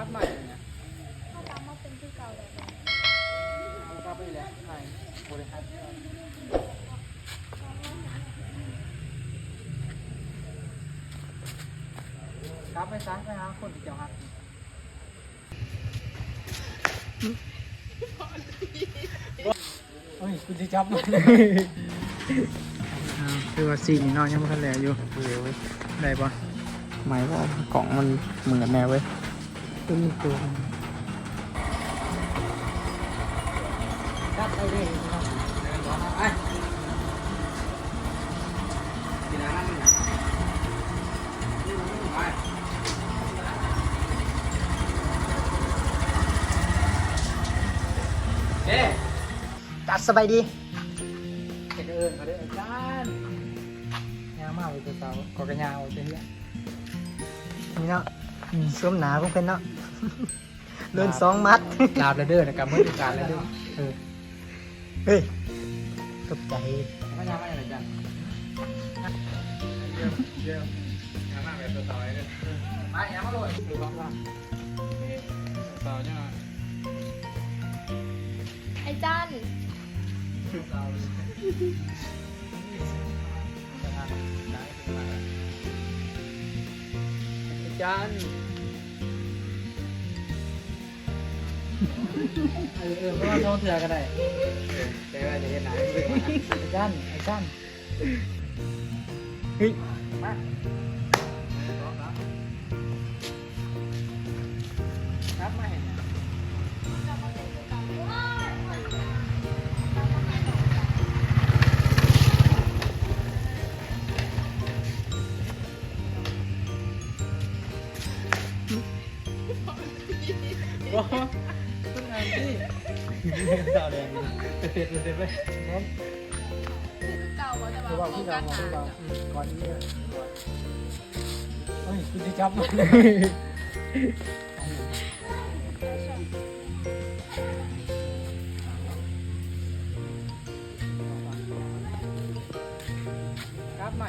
ครับใหม่เนี่ยถ้ากลับมาเป็นคือเก่าเลยเอากลับไปแล้วใช่บริหารกลับไปซะไปหาคนที่เจ้าฮักเฮ้ยคุณจะจับมันคือว่าสีนี่นอนยังไม่ทันแหล่อยู่เว้ยเว้ยได้ปะหมายว่ากล่องมันเหมือนแน่เว้ย ตัวนี้ตัวจับไปเลยครับไปกินอะไรนั่นไปเอ๊ะจัดสบายดีเด็กเอิญมาด้วยอาจารย์ยาวมากเลยตัวเสาก็กระยาวเจ๊เฮียนี่เนาะ สวมหนาของเพิ่นเนาะเลื่อนสองมัด ลาบแล้วเด้อนะครับเมื่อดูการแล้วเด้อเออเฮ้ยตกใจไม่ยาวไม่อะไรจันเยี่ยมเยี่ยมยาวมากเลยตัวเสาไอ้เด้อไปยาวมาเลยคือว่าว่าเสาเนี่ยไอ้จันเสาอา จารย์เออเออเพราะว่าท้องเถื่อก็ได้แต่ว่าจะเห็นหนังดึกมาอาจารย์อาจารย์เฮ้ยมา ว้าวคุณอ่านดิดาวแดงเต็มเต็มเต็มไปพร้อมเก่าแต่ว่าว่าโฟพี่กัดาวสของหนาพี่ดาก่อนนี้เฮ้ยคุณจะจับมันครับใหม่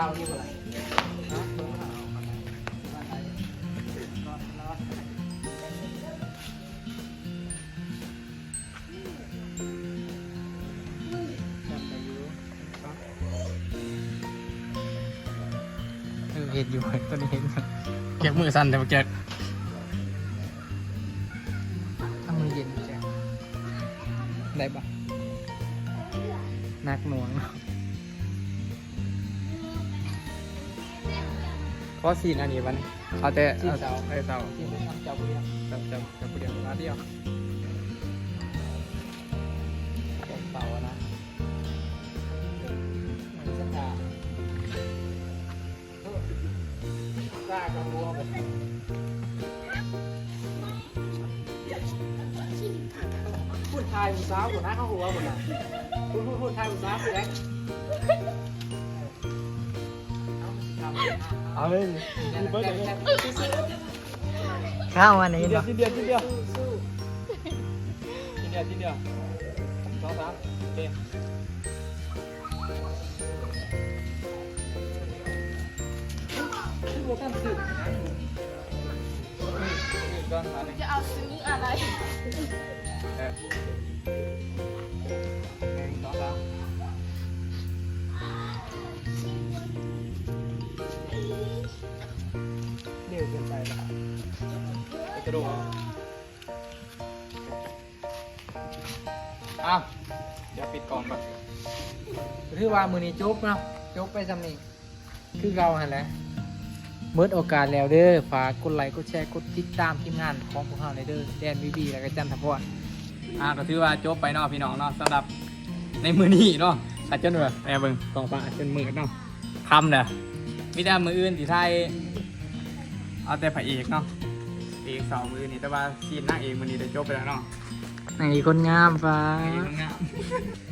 นอนนอนจำไเห็นอยู่ตัวนี้เห็นเกียกมือสั่นแต่ว่าเกียกทำมือเย็นใช่ได้ปะนักหน่วงเพราะ สีนอันนี้มันเอาแต่สีเสาเออเสาที่ไม่ทำเจ้าเรียนจับจับจับผู้เดียวมาเดียวแกงเสาอะนะมันสัญญาเออกล้ากับวัวไปพูดไทยผู้สาวหัวหน้าเข้าหัวหมดน่ะพูดพูดพูดไทยผู้สาวไปแล้วเอามันสิทำ เอาเลยเบิร์ดเลยข้าวอันนี้ทีเดียวเนาะทีเดียวทีเดียวทีเดียวทีเดียวสองสามโอเคที่โบตันสึกนะนี่ก้อนมาหนึ่งจะเอาซื้ออะไร ระโดดอ้าวเดี๋ยวปิดกล่องก่อนคือว่ามือนี้จุ๊บเนาะจุ๊บไปสำนีคือเราหันแหละเมิดโอกาสแล้วเด้อฝากกดไลค์กดแชร์กดติดตามทีมงานของพวกเราในเด้อแดนวีบีแล้วก็จันทพรอ่าก็ถือว่าจบไปเนาะพี่น้องเนาะสำหรับในมือนี้เนาะอาจจะเหนื่อยแอบเบิ่งกองฟ้าจนมืดเนาะคำเด้อมีแต่มืออื่นที่ไทยเอาแต่พระเอกเนาะ เอกสองมือนี่แต่ว่าซีนนางเอกมือนี้ได้จบไปแล้วเนาะไหนคนงามฟ้า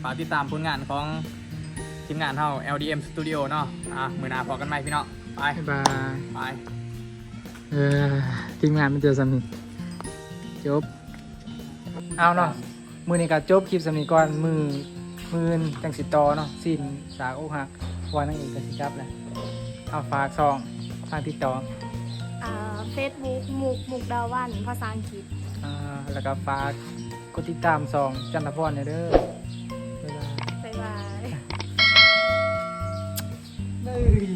ฝากติดตามผลงานของทีมงานเท่า LDM Studio เนาะอะมือหนาพอกันไหมพี่เนาะไปบ๊ายบายไปเออทีมงานมันเจอสำนิจบเอาเนาะมือนี้ก็จบคลิปสำนีก่อนมือมือนจังสิต่อเนาะสิ้นสากอกหักวันนั่งเองกันสิครับแหละเอาฝากซองทางติดต่ออ่า เฟซบุ๊กมุกมุกดาวันภาษาอังกฤษอ่าแล้วก็ฝากกดติดตามซองจันทพรเนี่ยเด้อบ๊ายบาย บ๊ายบาย เฮ้ย